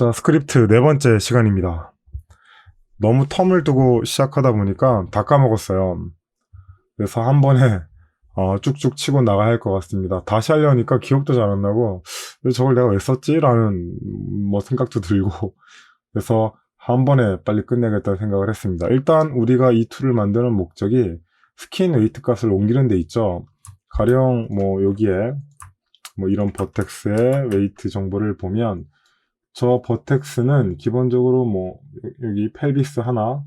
자, 스크립트 네 번째 시간입니다. 너무 텀을 두고 시작하다 보니까 다 까먹었어요. 그래서 한 번에 어, 쭉쭉 치고 나가야 할 것 같습니다. 다시 하려니까 기억도 잘 안 나고 왜 저걸 내가 왜 썼지? 라는 뭐 생각도 들고 그래서 한 번에 빨리 끝내겠다는 생각을 했습니다. 일단 우리가 이 툴을 만드는 목적이 스킨 웨이트 값을 옮기는 데 있죠. 가령 뭐 여기에 뭐 이런 버텍스의 웨이트 정보를 보면 저 버텍스는 기본적으로 뭐 여기 펠비스 하나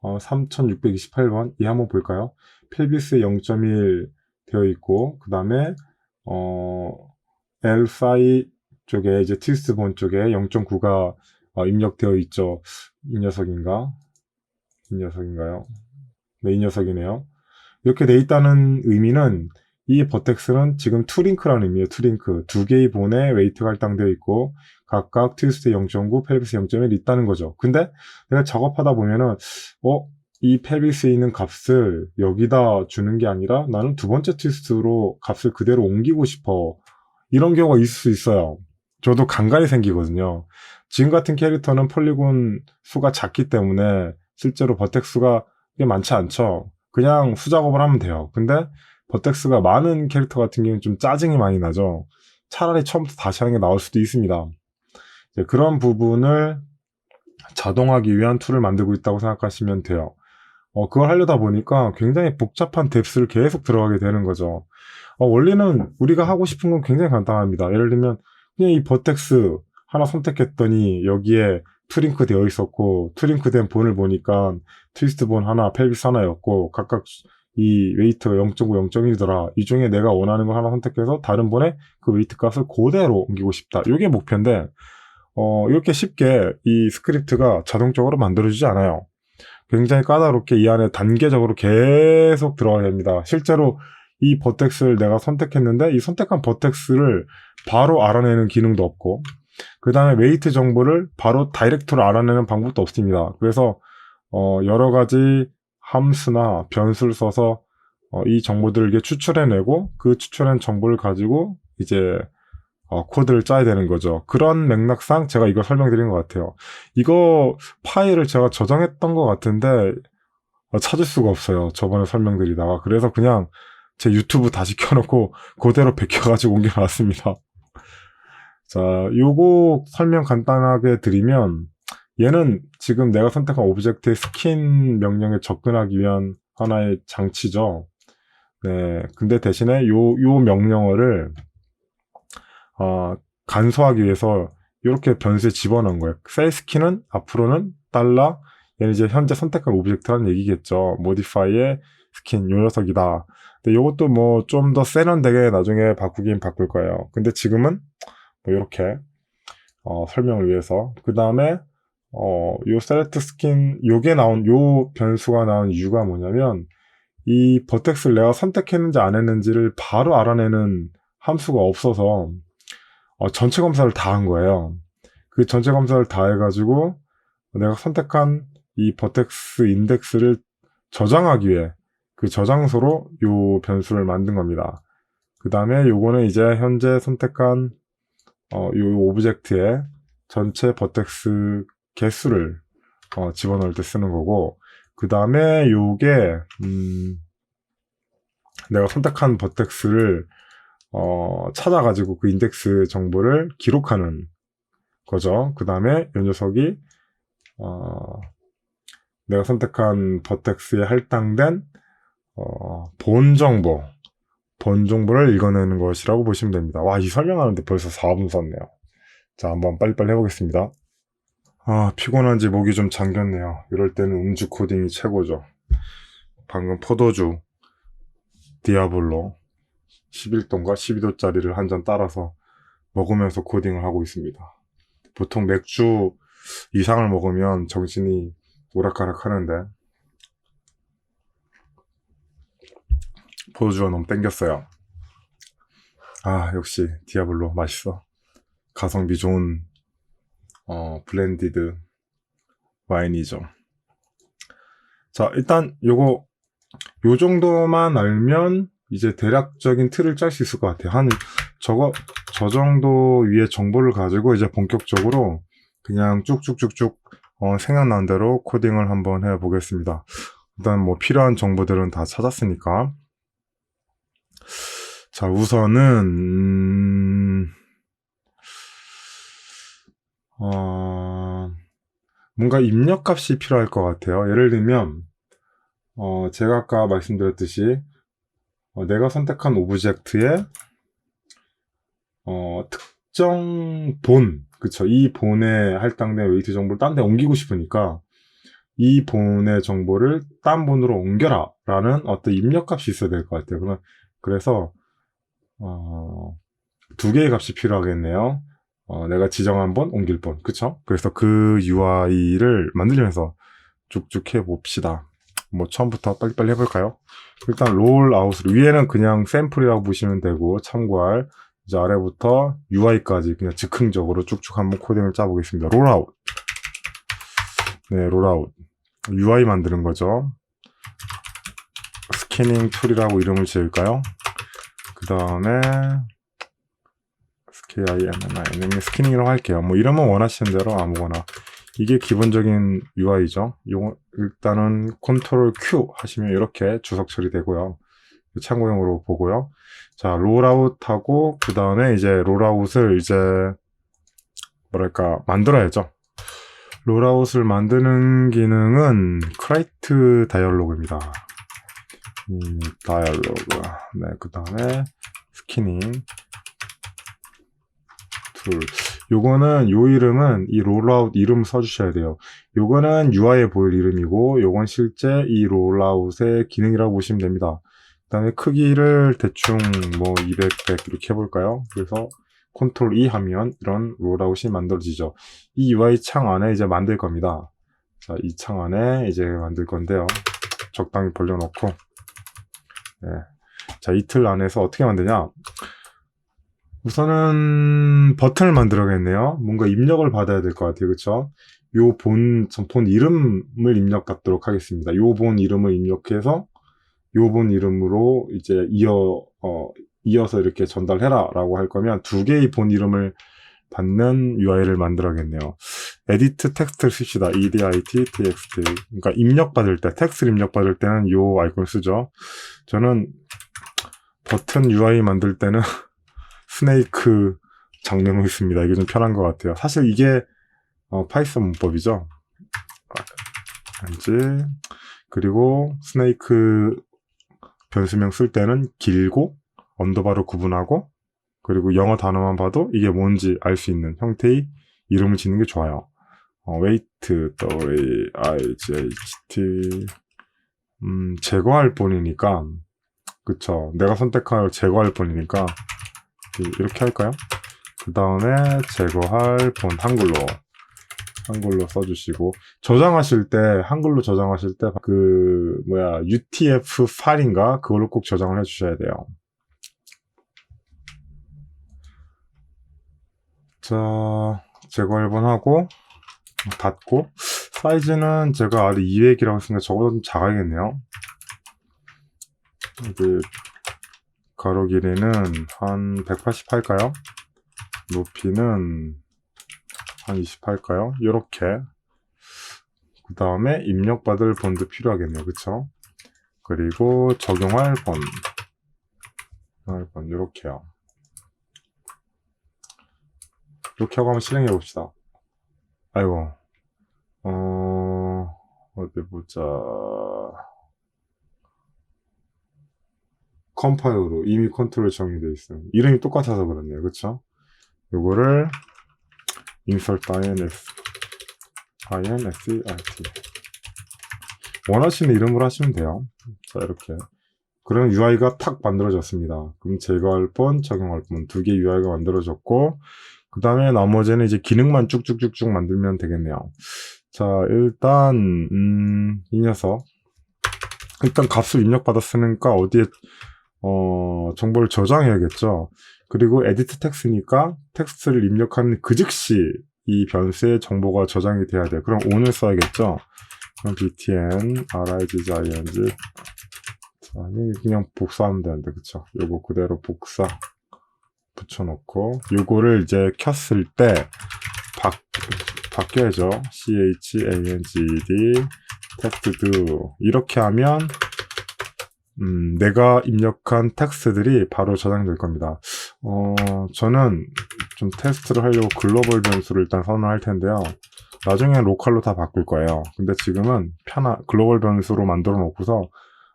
어, 3628번 이 한번 볼까요? 펠비스 0.1 되어 있고 그 다음에 어 L 사이 쪽에 이제 트위스트 본 쪽에 0.9가 어, 입력되어 있죠. 이 녀석인가? 이 녀석인가요? 네, 이 녀석이네요. 이렇게 돼 있다는 의미는 이 버텍스는 지금 투링크라는 의미예요. 투링크. 두 개의 본에 웨이트가 할당되어 있고 각각 트위스트 0.9, 펠비스 0.1 있다는 거죠. 근데 내가 작업하다 보면은 어? 이 펠비스에 있는 값을 여기다 주는 게 아니라 나는 두 번째 트위스트로 값을 그대로 옮기고 싶어. 이런 경우가 있을 수 있어요. 저도 간간히 생기거든요. 지금 같은 캐릭터는 폴리곤 수가 작기 때문에 실제로 버텍스가 꽤 많지 않죠. 그냥 수작업을 하면 돼요. 근데 버텍스가 많은 캐릭터 같은 경우는 좀 짜증이 많이 나죠. 차라리 처음부터 다시 하는 게 나을 수도 있습니다. 그런 부분을 자동화하기 위한 툴을 만들고 있다고 생각하시면 돼요. 어, 그걸 하려다 보니까 굉장히 복잡한 뎁스를 계속 들어가게 되는 거죠. 어, 원래는 우리가 하고 싶은 건 굉장히 간단합니다. 예를 들면 그냥 이 버텍스 하나 선택했더니 여기에 트링크 되어 있었고 트링크 된 본을 보니까 트위스트 본 하나, 펠비스 하나였고 각각 이 웨이트가 0.9, 0.1이더라. 이 중에 내가 원하는 걸 하나 선택해서 다른 본에 그 웨이트 값을 그대로 옮기고 싶다. 이게 목표인데 어, 이렇게 쉽게 이 스크립트가 자동적으로 만들어지지 않아요. 굉장히 까다롭게 이 안에 단계적으로 계속 들어가야 됩니다. 실제로 이 버텍스를 내가 선택했는데 이 선택한 버텍스를 바로 알아내는 기능도 없고 그 다음에 웨이트 정보를 바로 다이렉트로 알아내는 방법도 없습니다. 그래서 어, 여러 가지 함수나 변수를 써서 어, 이 정보들을 이렇게 추출해내고 그 추출한 정보를 가지고 이제 어, 코드를 짜야 되는 거죠. 그런 맥락상 제가 이걸 설명드린 것 같아요. 이거 파일을 제가 저장했던 것 같은데 어, 찾을 수가 없어요. 저번에 설명드리다가. 그래서 그냥 제 유튜브 다시 켜놓고 그대로 베껴가지고 옮겨놨습니다. 자, 요거 설명 간단하게 드리면 얘는 지금 내가 선택한 오브젝트의 스킨 명령에 접근하기 위한 하나의 장치죠. 네. 근데 대신에 요, 요 명령어를 어, 간소하기 위해서 이렇게 변수에 집어넣은 거예요. 셀 스킨은 앞으로는 달러, 얘는 이제 현재 선택한 오브젝트라는 얘기겠죠. 모디파이의 스킨, 요 녀석이다. 근데 요것도 뭐 좀 더 세련되게 나중에 바꾸긴 바꿀 거예요. 근데 지금은 뭐 이렇게 어, 설명을 위해서 그 다음에 어, 요 셀렉트 스킨 요게 나온 요 변수가 나온 이유가 뭐냐면 이 버텍스를 내가 선택했는지 안 했는지를 바로 알아내는 함수가 없어서 어, 전체 검사를 다 한 거예요. 그 전체 검사를 다 해가지고 내가 선택한 이 버텍스 인덱스를 저장하기 위해 그 저장소로 요 변수를 만든 겁니다. 그 다음에 요거는 이제 현재 선택한 어, 요 오브젝트의 전체 버텍스 개수를 어, 집어넣을 때 쓰는 거고 그 다음에 요게 음, 내가 선택한 버텍스를 어, 찾아가지고 그 인덱스 정보를 기록하는 거죠. 그 다음에 이 녀석이 어, 내가 선택한 버텍스에 할당된 어, 본 정보, 본 정보를 읽어내는 것이라고 보시면 됩니다. 와, 이 설명하는데 벌써 4분 썼네요. 자, 한번 빨리빨리 해보겠습니다. 아, 피곤한지 목이 좀 잠겼네요. 이럴 때는 음주 코딩이 최고죠. 방금 포도주, 디아블로, 11도인가 12도짜리를 한 잔 따라서 먹으면서 코딩을 하고 있습니다. 보통 맥주 이상을 먹으면 정신이 오락가락 하는데 포도주가 너무 땡겼어요. 아 역시 디아블로 맛있어. 가성비 좋은 어, 블렌디드 와인이죠. 자 일단 요거 요 정도만 알면 이제 대략적인 틀을 짤 수 있을 것 같아요. 한 저거 저 정도 위에 정보를 가지고 이제 본격적으로 그냥 쭉쭉쭉쭉 어, 생각난 대로 코딩을 한번 해 보겠습니다. 일단 뭐 필요한 정보들은 다 찾았으니까. 자, 우선은, 음, 뭔가 입력값이 필요할 것 같아요. 예를 들면, 어, 제가 아까 말씀드렸듯이, 어, 내가 선택한 오브젝트에, 어, 특정 본, 그쵸. 이 본에 할당된 웨이트 정보를 딴 데 옮기고 싶으니까, 이 본의 정보를 딴 본으로 옮겨라. 라는 어떤 입력값이 있어야 될 것 같아요. 그래서, 어, 두 개의 값이 필요하겠네요. 어, 내가 지정한 번, 옮길 번. 그쵸? 그래서 그 UI를 만들면서 쭉쭉 해봅시다. 뭐, 처음부터 빨리빨리 해볼까요? 일단, 롤아웃으로. 위에는 그냥 샘플이라고 보시면 되고, 참고할. 이제 아래부터 UI까지 그냥 즉흥적으로 쭉쭉 한번 코딩을 짜보겠습니다. 롤아웃. 네, 롤아웃. UI 만드는 거죠. 스캐닝 툴이라고 이름을 지을까요? 그 다음에 SKINNI 스캐닝이라고 할게요. 뭐 이름은 원하시는 대로 아무거나 이게 기본적인 UI죠. 요 일단은 컨트롤 Q 하시면 이렇게 주석 처리되고요. 참고용으로 보고요. 자, 롤아웃하고 그 다음에 이제 롤아웃을 이제 뭐랄까 만들어야죠. 롤아웃을 만드는 기능은 크라이트 다이얼로그입니다. 이 다이얼로그. 네, 그 다음에 스키닝 툴. 요거는 요 이름은 이 롤아웃 이름 써주셔야 돼요. 요거는 UI에 보일 이름이고 요건 실제 이 롤아웃의 기능이라고 보시면 됩니다. 그 다음에 크기를 대충 뭐 200, 100 이렇게 해볼까요? 그래서 컨트롤 E 하면 이런 롤아웃이 만들어지죠. 이 UI 창 안에 이제 만들 겁니다. 자, 이 창 안에 이제 만들 건데요. 적당히 벌려놓고 네. 자, 이 틀 안에서 어떻게 만드냐? 우선은 버튼을 만들어야겠네요. 뭔가 입력을 받아야 될 것 같아요. 그쵸? 요 본, 이름을 입력 받도록 하겠습니다. 요 본 이름을 입력해서 요 본 이름으로 이제 이어, 어, 이어서 이렇게 전달해라 라고 할 거면 두 개의 본 이름을 받는 UI를 만들어야겠네요. 에디트 텍스트를 씁시다. edit txt. 그러니까 입력 받을 때, 텍스트를 입력 받을 때는 요 아이콘을 쓰죠. 저는 버튼 UI 만들 때는 스네이크 장면을 있습니다. 이게 좀 편한 것 같아요. 사실 이게 어, 파이썬 문법이죠. 왠지 그리고 스네이크 변수명 쓸 때는 길고 언더바로 구분하고 그리고 영어 단어만 봐도 이게 뭔지 알 수 있는 형태의 이름을 짓는 게 좋아요. 어, wait, w i g t 음, 제거할 뿐이니까 그쵸. 내가 선택할 제거할 뿐이니까 이렇게 할까요? 그 다음에 제거할 본 한글로 한글로 써주시고 저장하실 때 한글로 저장하실 때 그 뭐야 UTF 파일인가 그걸로 꼭 저장을 해주셔야 돼요. 자 제거 1번 하고 닫고 사이즈는 제가 아래 200이라고 했으니까 적어도 좀 작아야겠네요. 그 가로 길이는 한 180 할까요? 높이는 한 20 할까요? 이렇게 그 다음에 입력받을 본도 필요하겠네요. 그쵸? 그리고 적용할 본 적용할 본 이렇게요. 이렇게 하고 한번 실행해 봅시다. 아이고 어 어디 보자 컴파일로 이미 컨트롤 정의되어 있어요. 이름이 똑같아서 그렇네요. 그쵸? 요거를 insert ins insert 원하시는 이름으로 하시면 돼요. 자 이렇게 그러면 UI가 탁 만들어졌습니다. 그럼 제거할 번, 적용할 번 두 개 UI가 만들어졌고 그 다음에 나머지는 이제 기능만 쭉쭉쭉쭉 만들면 되겠네요. 자 일단 음, 이 녀석 일단 값을 입력받았으니까 어디에 어, 정보를 저장해야겠죠. 그리고 에디트 텍스니까 텍스트를 입력하는 그 즉시 이 변수의 정보가 저장이 돼야 돼요. 그럼 on을 써야겠죠. 그럼 btn riging 자, 그냥 복사하면 되는데 그쵸? 요거 그대로 복사 붙여놓고 요거를 이제 켰을 때 바, 바뀌어야죠. changed 텍스트 이렇게 하면 음, 내가 입력한 텍스트들이 바로 저장될 겁니다. 어, 저는 좀 테스트를 하려고 글로벌 변수를 일단 선언할 텐데요. 나중엔 로컬로 다 바꿀 거예요. 근데 지금은 편한 글로벌 변수로 만들어 놓고서 어,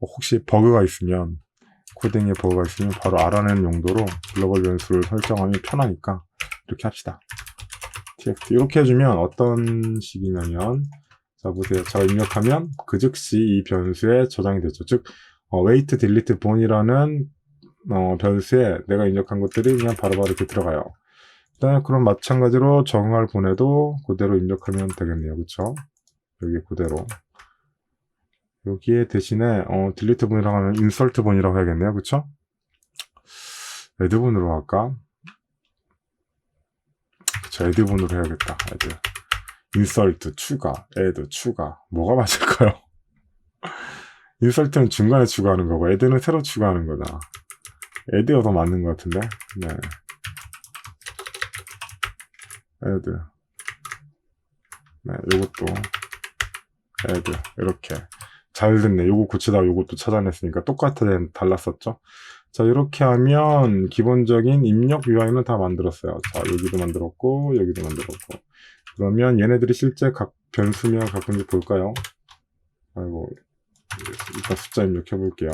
혹시 버그가 있으면 코딩에 버그가 있으면 바로 알아내는 용도로 글로벌 변수를 설정하면 편하니까 이렇게 합시다. txt 이렇게 해주면 어떤 식이냐면 자 보세요. 제가 입력하면 그 즉시 이 변수에 저장이 되죠. 즉 어, wait delete bone이라는 어, 변수에 내가 입력한 것들이 그냥 바로바로 이렇게 들어가요. 일단 그럼 마찬가지로 정할 보내도 그대로 입력하면 되겠네요. 그쵸? 여기 그대로. 여기에 대신에 어, 딜리트 본이라고 하면 인설트 본이라고 해야겠네요. 그쵸? 애드 본으로 할까? 그쵸, 애드 본으로 해야겠다. 애드. 인설트, 추가, 애드, 추가. 뭐가 맞을까요? 인설트는 중간에 추가하는 거고, 애드는 새로 추가하는 거다. 애드가 더 맞는 것 같은데? 네. 애드. 네, 요것도. 애드. 이렇게. 잘 됐네. 요거 고치다가 요것도 찾아냈으니까 똑같아 달랐었죠? 자, 이렇게 하면 기본적인 입력 UI는 다 만들었어요. 자, 여기도 만들었고, 여기도 만들었고. 그러면 얘네들이 실제 각 변수면 가끔씩 볼까요? 아이고, 일단 숫자 입력해 볼게요.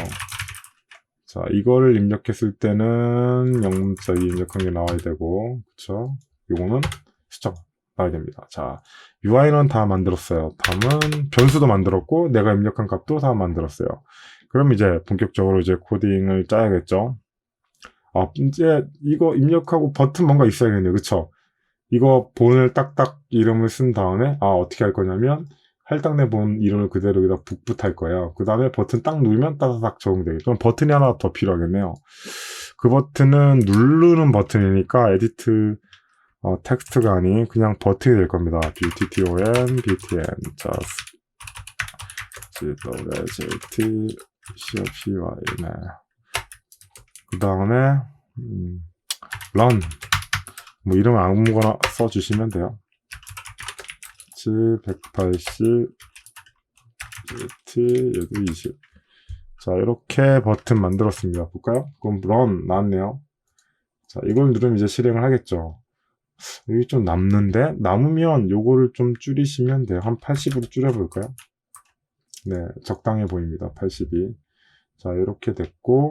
자, 이거를 입력했을 때는 영문자기 입력한 게 나와야 되고, 그쵸? 요거는 숫자가 나와야 됩니다. 자, UI는 다 만들었어요. 다음은 변수도 만들었고, 내가 입력한 값도 다 만들었어요. 그럼 이제 본격적으로 이제 코딩을 짜야겠죠. 아, 이제 이거 입력하고 버튼 뭔가 있어야겠네요. 그쵸? 이거 본을 딱딱 이름을 쓴 다음에, 아, 어떻게 할 거냐면, 할당된 본 이름을 그대로 여기다 북붙할 거예요. 그 다음에 버튼 딱 누르면 따다닥 적용되겠죠. 그럼 버튼이 하나 더 필요하겠네요. 그 버튼은 누르는 버튼이니까 에디트 어, 텍스트가 아닌 그냥 버튼이 될 겁니다. btton, btn, 자, gwzt, copy, 네. 그 다음에 음, run, 뭐 이름 아무거나 써주시면 돼요. 180, t 얘도 20. 자, 이렇게 버튼 만들었습니다. 볼까요? 그럼 run 나왔네요. 자, 이걸 누르면 이제 실행을 하겠죠. 여기 좀 남는데 남으면 요거를 좀 줄이시면 돼요. 한 80으로 줄여볼까요? 네, 적당해 보입니다. 82. 자, 이렇게 됐고